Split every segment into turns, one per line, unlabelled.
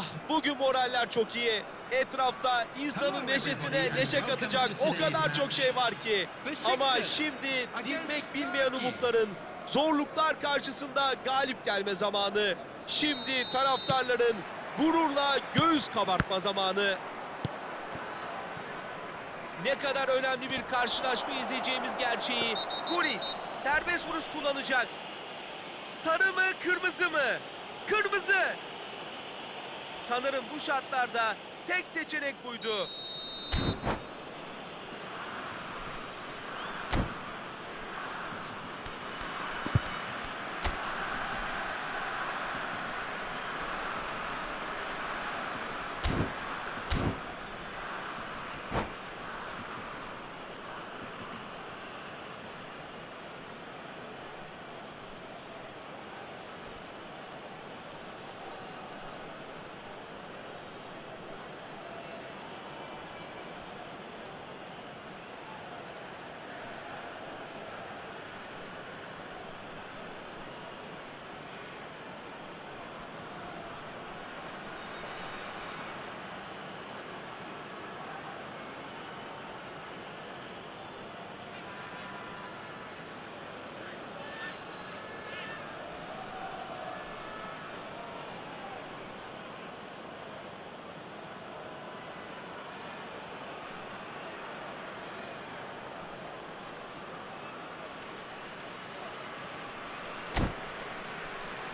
Ah bugün moraller çok iyi. Etrafta insanın neşesine neşe katacak o kadar çok şey var ki. Ama şimdi dinmek bilmeyen umutların zorluklar karşısında galip gelme zamanı. Şimdi taraftarların gururla göğüs kabartma zamanı. Ne kadar önemli bir karşılaşma izleyeceğimiz gerçeği. Gullit serbest vuruş kullanacak. Sarı mı kırmızı mı? Kırmızı. Sanırım bu şartlarda tek seçenek buydu.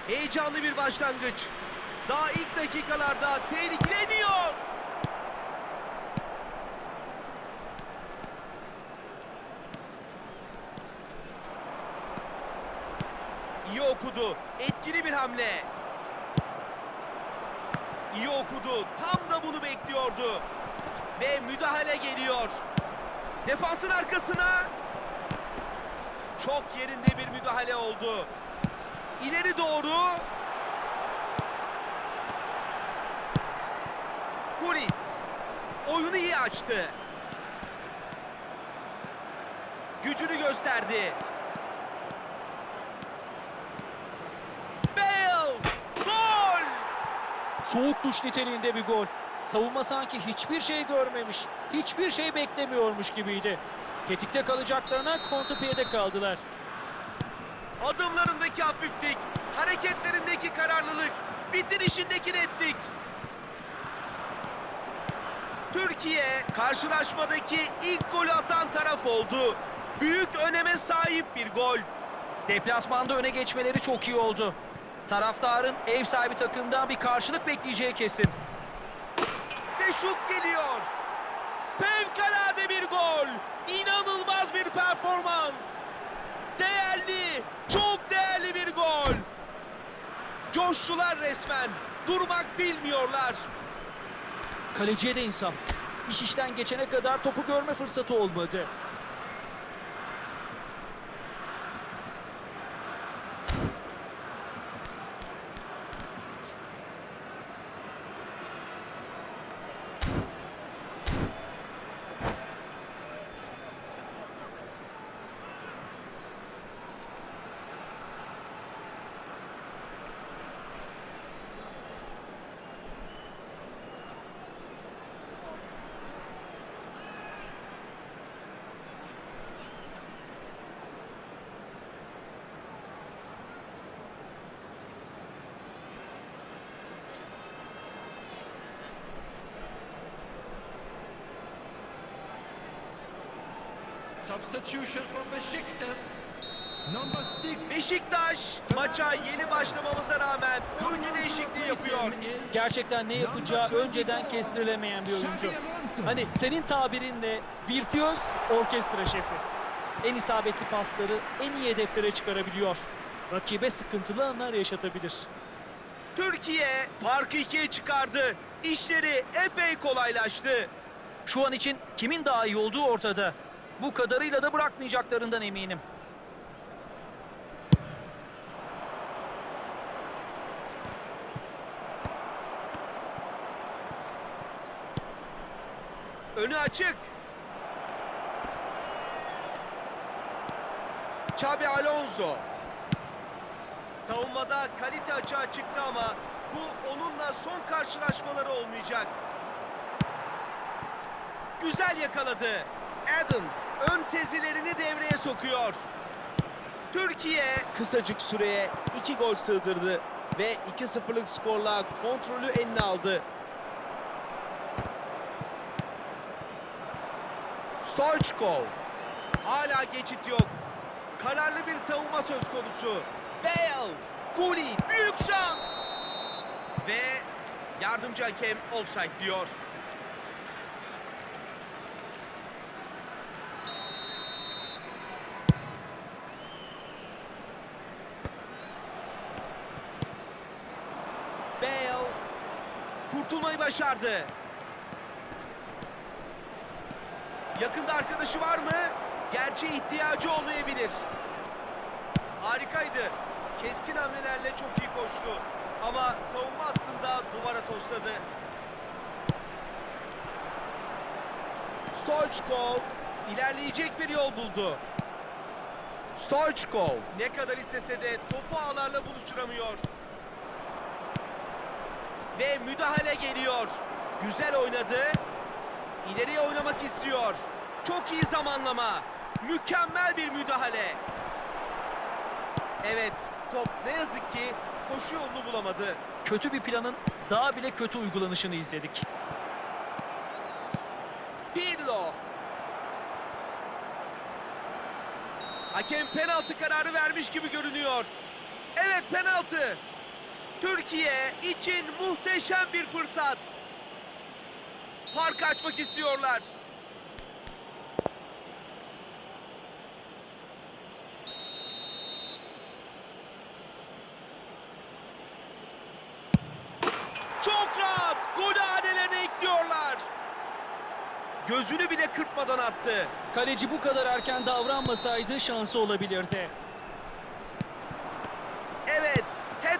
Heyecanlı bir başlangıç. Daha ilk dakikalarda tehlikeleniyor. İyi okudu. Etkili bir hamle. İyi okudu. Tam da bunu bekliyordu. Ve müdahale geliyor. Defansın arkasına. Çok yerinde bir müdahale oldu. İleri doğru. Gullit. Oyunu iyi açtı. Gücünü gösterdi. Bale! Gol!
Soğuk duş niteliğinde bir gol. Savunma sanki hiçbir şey görmemiş, hiçbir şey beklemiyormuş gibiydi. Tetikte kalacaklarına kontrpiyede kaldılar.
Adımlarındaki hafiflik, hareketlerindeki kararlılık, bitirişindeki netlik. Türkiye karşılaşmadaki ilk golü atan taraf oldu. Büyük öneme sahip bir gol.
Deplasmanda öne geçmeleri çok iyi oldu. Taraftarın ev sahibi takımdan bir karşılık bekleyeceği kesin.
Ve şut geliyor. Fevkalade bir gol. İnanılmaz bir performans. Değerli, çok değerli bir gol. Coştular resmen. Durmak bilmiyorlar.
Kaleciye de insaf. İş işten geçene kadar topu görme fırsatı olmadı.
Beşiktaş maça yeni başlamamıza rağmen oyuncu değişikliği yapıyor.
Gerçekten ne yapacağı önceden kestirilemeyen bir oyuncu. Hani senin tabirinle virtüöz orkestra şefi. En isabetli pasları en iyi hedeflere çıkarabiliyor. Rakibe sıkıntılı anlar yaşatabilir.
Türkiye farkı ikiye çıkardı. İşleri epey kolaylaştı.
Şu an için kimin daha iyi olduğu ortada. Bu kadarıyla da bırakmayacaklarından eminim.
Önü açık. Xabi Alonso. Savunmada kalite açığa çıktı ama bu onunla son karşılaşmaları olmayacak. Güzel yakaladı. Adams ön sezilerini devreye sokuyor. Türkiye kısacık süreye 2 gol sığdırdı ve 2-0'lık skorla kontrolü eline aldı. Stoichkov. Hala geçit yok. Kararlı bir savunma söz konusu. Bale, Gullit, büyük şans. Ve yardımcı hakem offside diyor. Bale kurtulmayı başardı. Yakında arkadaşı var mı? Gerçi ihtiyacı olmayabilir. Harikaydı. Keskin hamlelerle çok iyi koştu. Ama savunma hattında duvara tosladı. Stoichkov ilerleyecek bir yol buldu. Stoichkov ne kadar istese de topu ağlarla buluşturamıyor. Ve müdahale geliyor. Güzel oynadı. İleriye oynamak istiyor. Çok iyi zamanlama. Mükemmel bir müdahale. Evet, top ne yazık ki koşu yolunu bulamadı.
Kötü bir planın daha bile kötü uygulanışını izledik.
Pirlo. Hakem penaltı kararı vermiş gibi görünüyor. Evet penaltı. Türkiye için muhteşem bir fırsat. Fark açmak istiyorlar. Çok rahat gol hanelerine ekliyorlar. Gözünü bile kırpmadan attı.
Kaleci bu kadar erken davranmasaydı şansı olabilirdi.
Evet,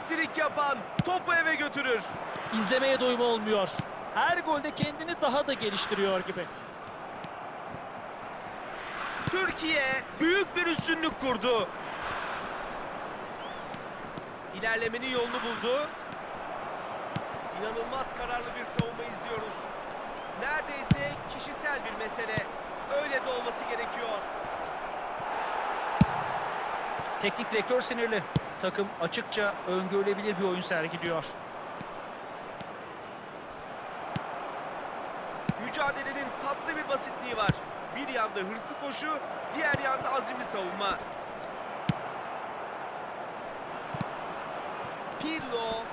hat-trick yapan topu eve götürür.
İzlemeye doyum olmuyor. Her golde kendini daha da geliştiriyor gibi.
Türkiye büyük bir üstünlük kurdu. İlerlemenin yolunu buldu. İnanılmaz kararlı bir savunma izliyoruz. Neredeyse kişisel bir mesele. Öyle de olması gerekiyor.
Teknik direktör sinirli. Takım açıkça öngörülebilir bir oyun sergiliyor.
Mücadelenin tatlı bir basitliği var. Bir yanda hırslı koşu, diğer yanda azimli savunma. Pirlo.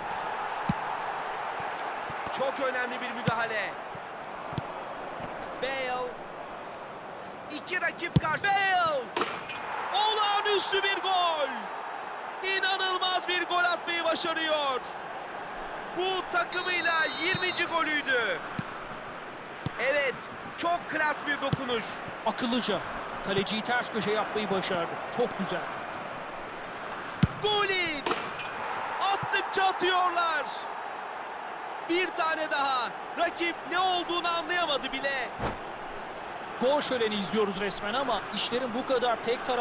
Çok önemli bir müdahale. Bale. İki rakip karşı. Bale. Olağanüstü bir gol. İnanılmaz bir gol atmayı başarıyor. Bu takımıyla 20. golüydü. Evet, çok klas bir dokunuş.
Akıllıca. Kaleciyi ters köşe yapmayı başardı. Çok güzel.
Gullit! Attıkça atıyorlar. Bir tane daha. Rakip ne olduğunu anlayamadı bile.
Gol şöleni izliyoruz resmen ama işlerin bu kadar tek taraflı